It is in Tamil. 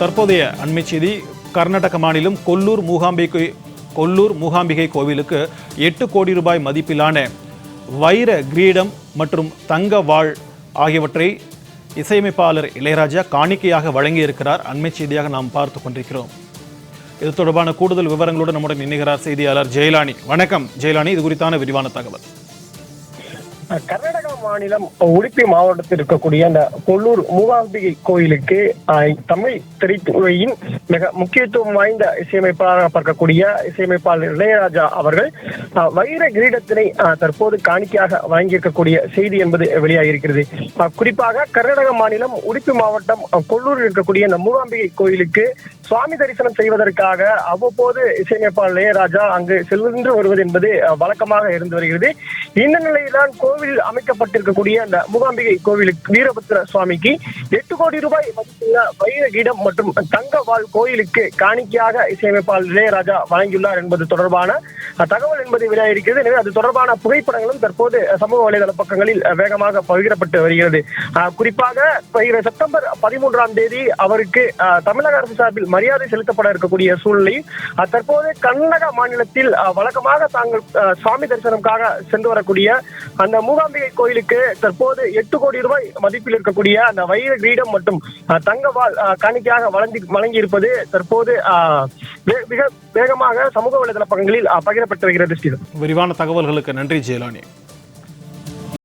தற்போதைய அண்மை செய்தி கர்நாடக மாநிலம் கொல்லூர் மூகாம்பிகை கொல்லூர் மூகாம்பிகை கோவிலுக்கு எட்டு கோடி ரூபாய் மதிப்பிலான வைர கிரீடம் மற்றும் தங்க வாழ் ஆகியவற்றை இசையமைப்பாளர் இளையராஜா காணிக்கையாக வழங்கியிருக்கிறார். அண்மை செய்தியாக நாம் பார்த்து கொண்டிருக்கிறோம். இது தொடர்பான கூடுதல் விவரங்களோடு நம்முடன் இணைகிறார் செய்தியாளர் ஜெயலானி. வணக்கம். ஜெயலானி இது குறித்தான விரிவான தகவல். கர்நாடக மாநிலம் உடுப்பி மாவட்டத்தில் இருக்கக்கூடிய அந்த கொல்லூர் மூகாம்பிகை கோயிலுக்கு தமிழ் திரைத்துறையின் மிக முக்கியத்துவம் வாய்ந்த இசையமைப்பாளராக பார்க்கக்கூடிய இசையமைப்பாளர் இளையராஜா அவர்கள் வைர கிரீடத்தினை தற்போது காணிக்கையாக வழங்கியிருக்கக்கூடிய செய்தி என்பது வெளியாகியிருக்கிறது. குறிப்பாக கர்நாடக மாநிலம் உடுப்பி மாவட்டம் கொல்லூரில் இருக்கக்கூடிய அந்த மூகாம்பிகை கோயிலுக்கு சுவாமி தரிசனம் செய்வதற்காக அவ்வப்போது இசையமைப்பாளர் இளையராஜா அங்கு சென்று வருவது என்பது வழக்கமாக இருந்து வருகிறது. இந்த நிலையில்தான் கோவில் அமைக்கப்பட்டிருக்கக்கூடிய அந்த மூகாம்பிகை கோவிலுக்கு வீரபத்ர சுவாமிக்கு எட்டு கோடி ரூபாய் மதிப்புள்ள வைர கீடம் மற்றும் தங்க வாழ் கோயிலுக்கு காணிக்கையாக இசையமைப்பாளர் இளையராஜா வழங்கியுள்ளார் என்பது தொடர்பான தகவல் என்பது வெளியாகிருக்கிறது எனவே அது தொடர்பான புகைப்படங்களும் தற்போது சமூக வலைதள பக்கங்களில் வேகமாக பகிரப்பட்டு வருகிறது. குறிப்பாக செப்டம்பர் பதிமூன்றாம் தேதி அவருக்கு தமிழக அரசு சார்பில் மரியாதை செலுத்தப்பட இருக்கக்கூடிய சூழ்நிலை தற்போது கர்நாடக மாநிலத்தில் வழக்கமாக தாங்கள் சுவாமி தரிசனம்காக சென்று வரக்கூடிய அந்த மூகாம்பிகை கோயிலுக்கு தற்போது எட்டு கோடி ரூபாய் மதிப்பில் இருக்கக்கூடிய அந்த வைர கிரீடம் மற்றும் தங்க வாள் காணிக்கையாக வழங்கி வழங்கி இருப்பது தற்போது அஹ், மிக வேகமாக சமூக வலைதள பக்கங்களில் பகிரப்பட்டு வருகிறது விரிவான தகவல்களுக்கு நன்றி ஜெயலானி.